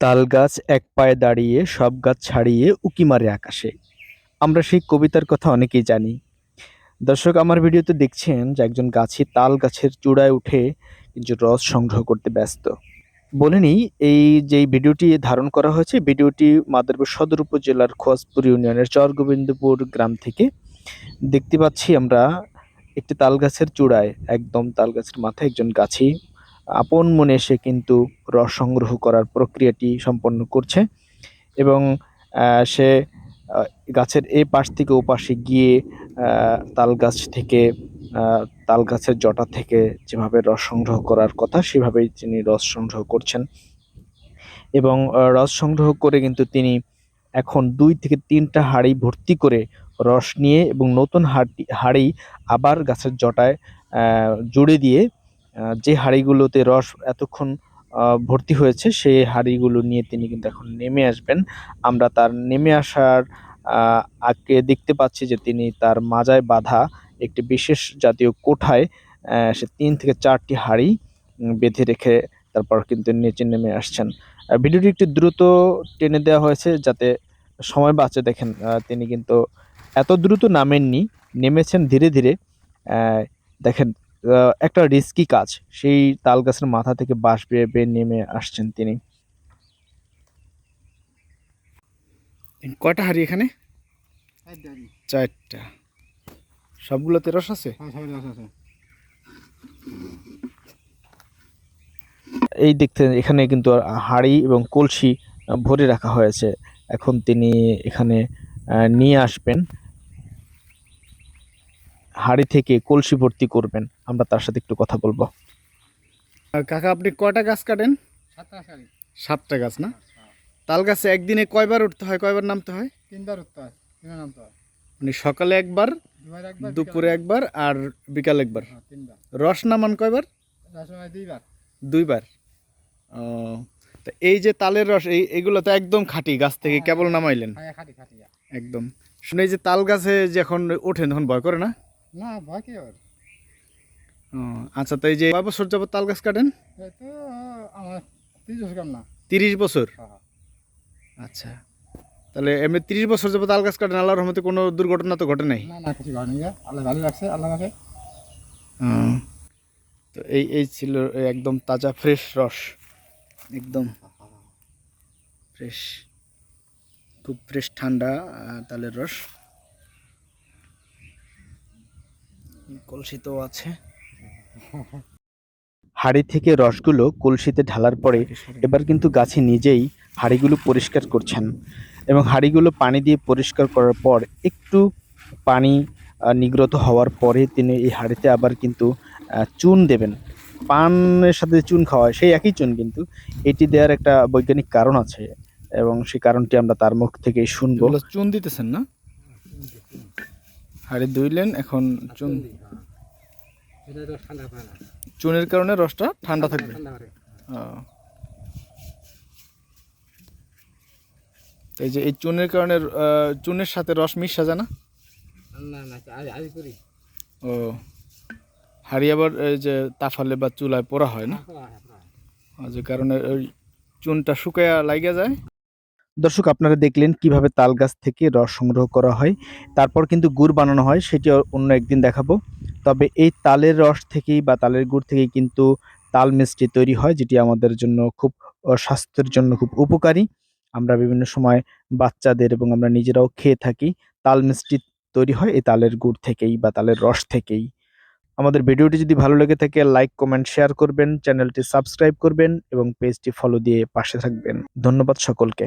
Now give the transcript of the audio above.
তাল গাছ এক পায়ে দাঁড়িয়ে, সব গাছ ছাড়িয়ে উঁকি মারে আকাশে। আমরা সেই কবিতার কথা অনেকেই জানি। দর্শক, আমার ভিডিওতে দেখছেন যে একজন গাছি তাল গাছের চূড়ায় উঠে কিছু রস সংগ্রহ করতে ব্যস্ত। বলে নিই, এই যে ভিডিওটি ধারণ করা হয়েছে, ভিডিওটি মাদারীপুর সদর উপজেলার খোয়াজপুর ইউনিয়নের চরগোবিন্দপুর গ্রাম থেকে। দেখতে পাচ্ছি আমরা একটি তাল গাছের চূড়ায়, একদম তাল গাছের মাথায় একজন গাছি আপন মনে সে কিন্তু রস সংগ্রহ করার প্রক্রিয়াটি সম্পন্ন করছে এবং সে গাছের এই পাশ থেকে ও পাশে গিয়ে তাল গাছ থেকে তাল গাছের জটা থেকে যেভাবে রস সংগ্রহ করার কথা, সেভাবেই তিনি রস সংগ্রহ করছেন। এবং রস সংগ্রহ করে কিন্তু তিনি এখন দুই থেকে তিনটা হাঁড়ি ভর্তি করে রস নিয়ে এবং নতুন হাঁড়ি হাঁড়ি আবার গাছের জটায় জুড়ে দিয়ে যে হাঁড়িগুলোতে রস এতক্ষণ ভর্তি হয়েছে, সেই হাঁড়িগুলো নিয়ে তিনি কিন্তু এখন নেমে আসবেন। আমরা তার নেমে আসার আগে দেখতে পাচ্ছি যে তিনি তার মাজায় বাঁধা একটি বিশেষ জাতীয় কোঠায় সে তিন থেকে চারটি হাঁড়ি বেঁধে রেখে তারপর কিন্তু নিচে নেমে আসছেন। ভিডিওটি একটু দ্রুত টেনে দেওয়া হয়েছে যাতে সময় বাঁচে। দেখেন তিনি কিন্তু এত দ্রুত নামেননি, নেমেছেন ধীরে ধীরে। দেখেন একটা রিস্কি কাজ। সেই তাল গাছের মাথা থেকে বাঁশ বেয়ে বেয়ে নেমে আসছেন তিনি। কয়টা হাড়ি এখানে? চারটা সবগুলোতে রস আছে? এই দেখতে এখানে কিন্তু হাড়ি এবং কলসি ভরে রাখা হয়েছে। এখন তিনি এখানে আহ, নিয়ে আসবেন। হাড়ি থেকে কলসি ভর্তি করবেন। আমরা তার সাথে একটু কথা বলব। কাকা আপনি কয়টা গাছ কাটেন? সাতটা গাছ না? তাল গাছে একদিনে কয়বার উঠতে হয়? কয়বার নামতে হয়? তিনবার উঠতে হয় তিনবার নামতে হয়। মানে সকালে একবার দুপুরে একবার আর বিকাল একবার? হ্যাঁ, রস নামান কয়বার? দুইবার। দুইবার। ও তা এই যে তালের রস এই এগুলো তো একদম খাঁটি গাছ থেকে কেবল নামাইলেন। খাটিয়া একদম। শুনে এই যে তাল গাছে যখন ওঠেন তখন ভয় করে না? না ভয় কি ওর ও, আচ্ছা তো এই যে কয় বছর যাবত তাল গাছ কাটেন? এই তো আমার তিরিশ বছর না। তিরিশ বছর? হ্যাঁ। আচ্ছা। তাহলে এমনি তিরিশ বছর যাবত তাল গাছ কাটেন আল্লাহর রহমতে কোনো দুর্ঘটনা তো ঘটে নাই? না না কিছু ঘর আল্লাহ ভালো রাখছে আল্লাহ রাখে তো এই এই ছিল একদম তাজা ফ্রেশ রস। একদম ফ্রেশ খুব ফ্রেশ ঠান্ডা তালের রস। কলসিতেও আছে। হাড়ি থেকে রসগুলো কলসিতে ঢালার পরে এবার কিন্তু গাছে নিজেই হাড়িগুলো পরিষ্কার করছেন এবং হাড়িগুলো পানি দিয়ে পরিষ্কার করার পর একটু পানি নিগ্রত হওয়ার পরে তিনি এই হাড়িতে আবার কিন্তু চুন দেবেন। পানের সাথে চুন খাওয়া হয়, সেই একই চুন কিন্তু এটি দেওয়ার একটা বৈজ্ঞানিক কারণ আছে এবং সেই কারণটি আমরা তার মুখ থেকে শুনব। চুন দিতেছেন না? হাড়ি ধুইলেন এখন চুন না। চুনের কারণে রসটা ঠান্ডা থাকবে। এই যে এই চুনের কারণে চুনের সাথে রস মিশা যায় না? ও। হাড়ি আবার এই যে তাফালে বা চুলায় পোড়া হয় না? যে কারণে ওই চুনটা শুকায়া লাগিয়া যায়। দর্শক, আপনারা দেখলেন কীভাবে তাল গাছ থেকে রস সংগ্রহ করা হয়। তারপর কিন্তু গুড় বানানো হয়, সেটি অন্য একদিন দেখাবো। তবে এই তালের রস থেকেই বা তালের গুড় থেকেই কিন্তু তাল মিষ্টি তৈরি হয়, যেটি আমাদের জন্য খুব স্বাস্থ্যের জন্য খুব উপকারী। আমরা বিভিন্ন সময় বাচ্চাদের এবং আমরা নিজেরাও খেয়ে থাকি, তাল মিষ্টি তৈরি হয় এই তালের গুড় থেকেই বা তালের রস থেকেই। আমাদের ভিডিওটি যদি ভালো লেগে থাকে, লাইক, কমেন্ট, শেয়ার করবেন, চ্যানেলটি সাবস্ক্রাইব করবেন এবং পেজটি ফলো দিয়ে পাশে থাকবেন। ধন্যবাদ সকলকে।